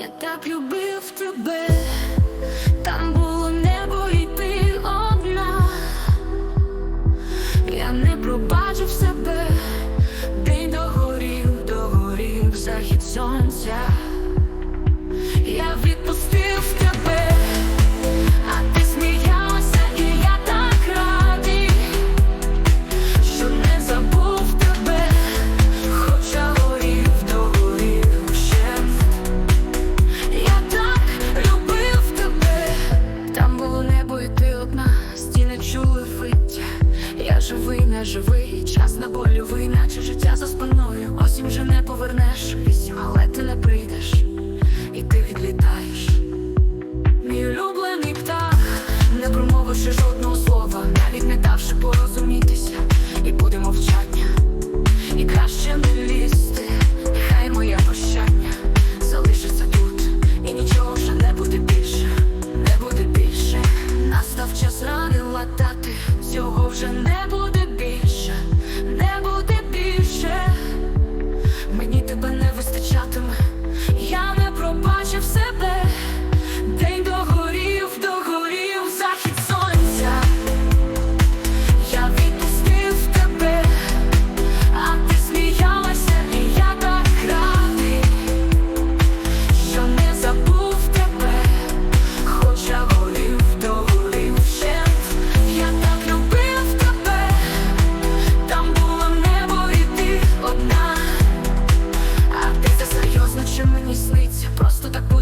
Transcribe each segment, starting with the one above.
Я так любив тебе, там було небо і ти одна, я не пробачив себе, день догорів, догорів захід сонця, я відпустив. не живий, час на болю, ви наче життя за спиною, осінь вже не повернеш.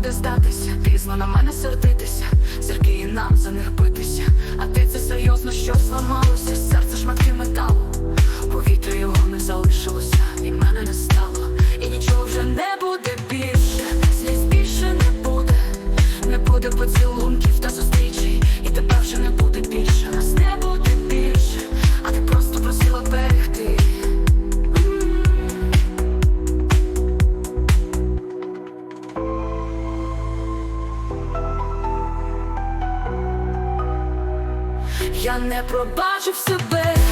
буде здатися, пізно на мене сердитися, зірки і нам за них битися, а ти це серйозно, що зламалося. я не пробачив себе.